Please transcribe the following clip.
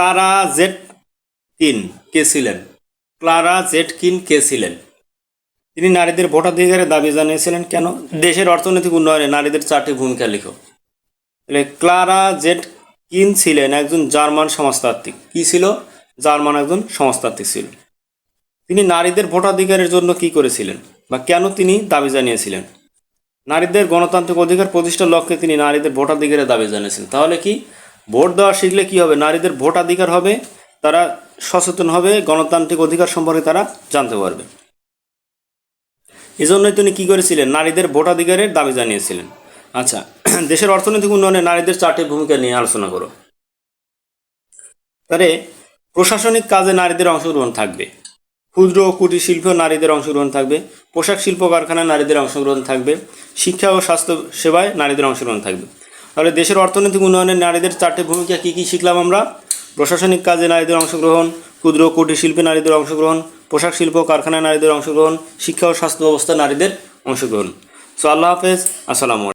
Clara jet কিন কে ছিলেন? Clara jet কিন কে ছিলেন? তিনি নারীদের ভোটাধিকারের দাবি জানিয়েছিলেন কেন? দেশের অর্থনৈতিক উন্নয়নে নারীদের চারটি ভূমিকা লিখো। তাহলে ক্লারা জেট কিন ছিলেন একজন জার্মান সমাজতাত্ত্বিক। কি ছিল? জার্মান একজন সমাজতাত্ত্বিক ছিল। তিনি নারীদের ভোটাধিকারের জন্য কি করেছিলেন বা কেন তিনি দাবি জানিয়েছিলেন? নারীদের গণতান্ত্রিক অধিকার প্রতিষ্ঠার লক্ষ্যে তিনি নারীদের ভোটাধিকারের দাবি জানিয়েছিলেন। তাহলে কি? ভোট দেওয়া শিখলে কি হবে? নারীদের ভোটাধিকার হবে, তারা সচেতন হবে, গণতান্ত্রিক অধিকার সম্পর্কে তারা জানতে পারবে। এজন্যই তিনি কি করেছিলেন? নারীদের ভোটাধিকারের দাবি জানিয়েছিলেন। আচ্ছা দেশের অর্থনৈতিক উন্নয়নে নারীদের চারটি ভূমিকা নিয়ে আলোচনা করো। তাহলে প্রশাসনিক কাজে নারীদের অংশগ্রহণ থাকবে। ক্ষুদ্র কুটির শিল্প নারীদের অংশগ্রহণ থাকবে। পোশাক শিল্প কারখানায় নারীদের অংশগ্রহণ থাকবে। শিক্ষা ও স্বাস্থ্য সেবায় নারীদের অংশগ্রহণ থাকবে। তাহলে দেশের অর্থনৈতিক উন্নয়নে নারীদের চারটে ভূমিকা কী কী শিখলাম আমরা? প্রশাসনিক কাজে নারীদের অংশগ্রহণ, ক্ষুদ্র কুটির শিল্পে নারীদের অংশগ্রহণ, পোশাক শিল্প কারখানায় নারীদের অংশগ্রহণ, শিক্ষা ও স্বাস্থ্য ব্যবস্থা নারীদের অংশগ্রহণ। সো আল্লাহ হাফেজ, আসসালামু